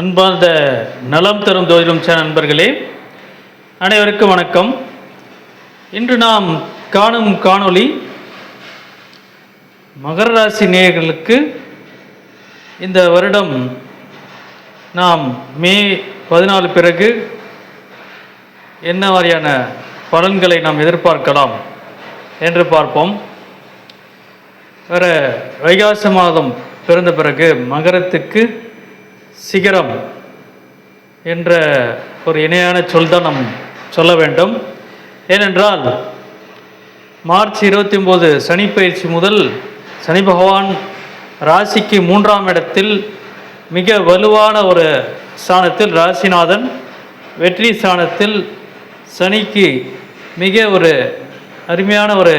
அன்பார்ந்த நலம் தரும் ஜோதிடம் சேனல் நண்பர்களே அனைவருக்கும் வணக்கம். இன்று நாம் காணும் காணொளி மகர ராசி நேயர்களுக்கு இந்த வருடம் நாம் மே பதினாலு பிறகு என்ன மாதிரியான பலன்களை நாம் எதிர்பார்க்கலாம் என்று பார்ப்போம். வேறு வைகாசி மாதம் பிறந்த பிறகு மகரத்துக்கு சிகரம் என்ற ஒரு இணையான சொல் தான் நம் சொல்ல வேண்டும். ஏனென்றால் மார்ச் இருபத்தி ஒம்பது சனி பயிற்சி முதல் சனி பகவான் ராசிக்கு மூன்றாம் இடத்தில் மிக வலுவான ஒரு ஸ்தானத்தில் ராசிநாதன் வெற்றி ஸ்தானத்தில் சனிக்கு மிக ஒரு அருமையான ஒரு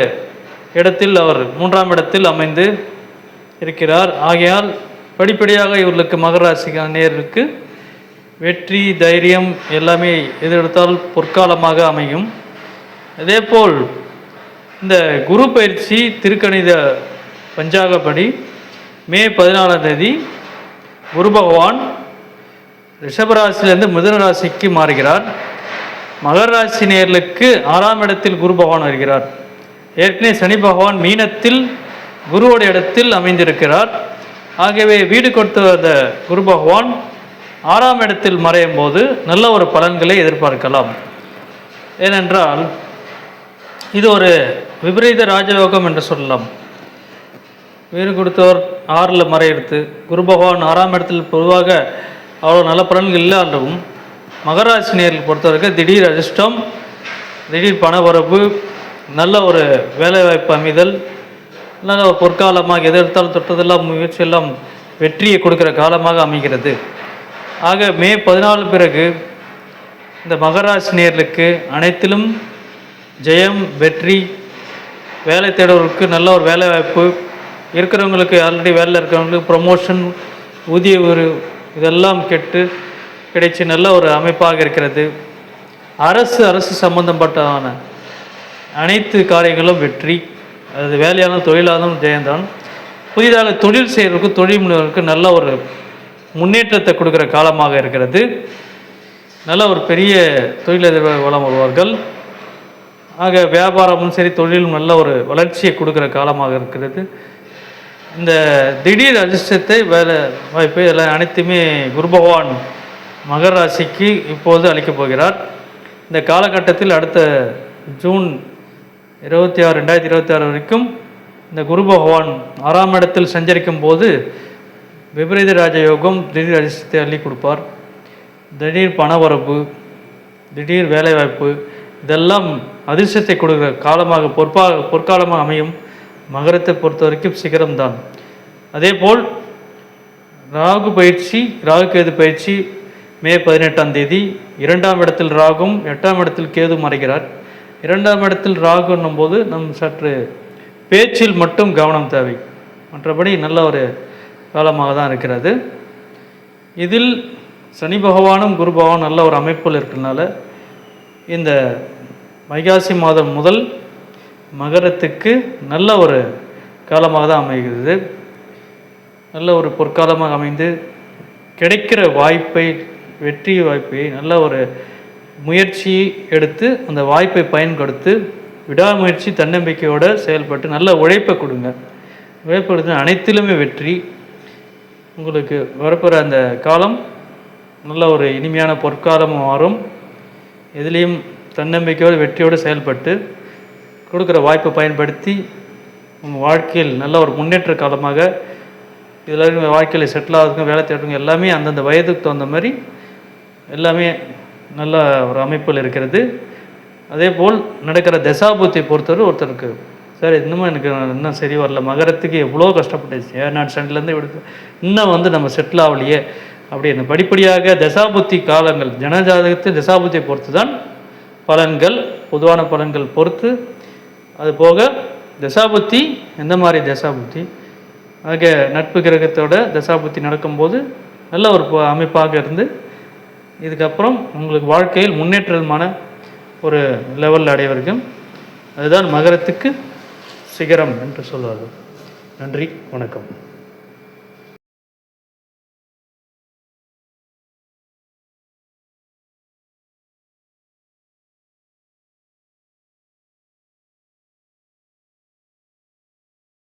இடத்தில் அவர் மூன்றாம் இடத்தில் அமைந்து இருக்கிறார். ஆகையால் படிப்படியாக இவர்களுக்கு மகர நேருக்கு வெற்றி தைரியம் எல்லாமே எதிர்த்தால் பொற்காலமாக அமையும். அதேபோல் இந்த குரு பயிற்சி திருக்கணித பஞ்சாகப்படி மே பதினாலாம் தேதி குரு பகவான் ரிஷபராசியிலிருந்து மிதுன ராசிக்கு மாறுகிறார். மகர ராசி நேர்களுக்கு ஆறாம் இடத்தில் குரு பகவான் வருகிறார். ஏற்கனவே சனி பகவான் மீனத்தில் குருவோட இடத்தில் அமைந்திருக்கிறார். ஆகவே வீடு கொடுத்த அந்த குரு பகவான் ஆறாம் இடத்தில் மறையும் போது நல்ல ஒரு பலன்களை எதிர்பார்க்கலாம். ஏனென்றால் இது ஒரு விபரீத ராஜயோகம் என்று சொல்லலாம். வீடு கொடுத்தவர் ஆறில் மறையெடுத்து குரு பகவான் ஆறாம் இடத்தில் பொதுவாக அவ்வளோ நல்ல பலன்கள் இல்லாலும் மகராசி நேரில் பொறுத்தவரைக்கும் திடீர் அதிர்ஷ்டம் திடீர் பணவரவு நல்ல ஒரு வேலைவாய்ப்பு அமைதல் நல்ல ஒரு பொற்காலமாக எடுத்தாலும் தொட்டதெல்லாம் முயற்சியெல்லாம் வெற்றியை கொடுக்கிற காலமாக அமைகிறது. ஆக மே பதினாலு பிறகு இந்த மகராஜ் நேர்களுக்கு அனைத்திலும் ஜெயம் வெற்றி வேலை தேடுவதற்கு நல்ல ஒரு வேலை வாய்ப்பு. இருக்கிறவங்களுக்கு ஆல்ரெடி வேலையில் இருக்கிறவங்களுக்கு ப்ரொமோஷன் ஊதிய ஒரு இதெல்லாம் கெட்டு கிடைச்சி நல்ல ஒரு அமைப்பாக இருக்கிறது. அரசு அரசு சம்பந்தப்பட்டதான அனைத்து காரியங்களும் வெற்றி. அது வேலையான தொழிலானாலும் ஜெயந்தான். புதிதாக தொழில் செய்கிறவருக்கு தொழில் முனைவருக்கு நல்ல ஒரு முன்னேற்றத்தை கொடுக்குற காலமாக இருக்கிறது. நல்ல ஒரு பெரிய தொழிலதிபர் வளம் வருவார்கள். ஆக வியாபாரமும் சரி தொழிலும் நல்ல ஒரு வளர்ச்சியை கொடுக்குற காலமாக இருக்கிறது. இந்த திடீர் அதிர்ஷ்டத்தை வேலை வாய்ப்பு எல்லாம் அனைத்துமே குரு பகவான் மகராசிக்கு இப்போது அளிக்கப் போகிறார். இந்த காலகட்டத்தில் அடுத்த ஜூன் இருபத்தி ஆறு ரெண்டாயிரத்தி இருபத்தி ஆறு வரைக்கும் இந்த குரு பகவான் ஆறாம் இடத்தில் சஞ்சரிக்கும் போது விபரீத ராஜயோகம் திடீர் அதிர்ஷ்டத்தை அள்ளி கொடுப்பார். திடீர் பணவரப்பு திடீர் வேலைவாய்ப்பு இதெல்லாம் அதிர்ஷ்டத்தை கொடுக்குற காலமாக பொற்பா பொற்காலமாக அமையும். மகரத்தை பொறுத்த வரைக்கும் சிகரம்தான். அதேபோல் ராகு பயிற்சி ராகு கேது பயிற்சி மே பதினெட்டாம் தேதி இரண்டாம் இடத்தில் ராகும் எட்டாம் இடத்தில் கேது மறைகிறார். இரண்டாம் இடத்தில் ராகுன்னும் போது நம் சற்று பேச்சில் மட்டும் கவனம் தேவை. மற்றபடி நல்ல ஒரு காலமாக தான் இருக்கிறது. இதில் சனி பகவானும் குரு பகவான் நல்ல ஒரு அமைப்பில் இருக்கிறதுனால இந்த வைகாசி மாதம் முதல் மகரத்துக்கு நல்ல ஒரு காலமாக தான் அமைகிறது. நல்ல ஒரு பொற்காலமாக அமைந்து கிடைக்கிற வாய்ப்பை வெற்றி வாய்ப்பை நல்ல ஒரு முயற்சி எடுத்து அந்த வாய்ப்பை பயன்படுத்து விடாமுயற்சி தன்னம்பிக்கையோடு செயல்பட்டு நல்ல உழைப்பை கொடுங்க. உழைப்பு கொடுத்து அனைத்திலுமே வெற்றி. உங்களுக்கு வரப்போகிற அந்த காலம் நல்ல ஒரு இனிமையான பொற்காலமும் மாறும். எதுலேயும் தன்னம்பிக்கையோடு வெற்றியோடு செயல்பட்டு கொடுக்குற வாய்ப்பை பயன்படுத்தி உங்கள் வாழ்க்கையில் நல்ல ஒரு முன்னேற்ற காலமாக இதில் வாழ்க்கையில் செட்டில் ஆகுதுங்க வேலை தேடுங்க எல்லாமே அந்தந்த வயதுக்கு தகுந்த மாதிரி எல்லாமே நல்ல ஒரு அமைப்பில் இருக்கிறது. அதே போல் நடக்கிற தசாபூத்தை பொறுத்தவரை ஒருத்தருக்கு சார் இன்னமும் எனக்கு இன்னும் சரி வரல. மகரத்துக்கு எவ்வளோ கஷ்டப்பட்டுச்சு. ஏழ்நாடு சண்டையிலேருந்து எடுத்து இன்னும் வந்து நம்ம செட்டில் ஆகலையே. அப்படின்னு. படிப்படியாக தசாபுத்தி காலங்கள் ஜனஜாதகத்தை தசாபுத்தியை பொறுத்து தான் பலன்கள் பொதுவான பலன்கள் பொறுத்து. அது போக தசாபுத்தி எந்த மாதிரி தசாபுத்தி? ஆக நட்பு கிரகத்தோட தசாபுத்தி நடக்கும்போது நல்ல ஒரு ப- அமைப்பாக இருந்து இதுக்கப்புறம் உங்களுக்கு வாழ்க்கையில் முன்னேற்றமான ஒரு லெவலில் அடைவரைக்கும் அதுதான் மகரத்துக்கு சிகரம் என்று சொல்வார்கள். நன்றி வணக்கம்.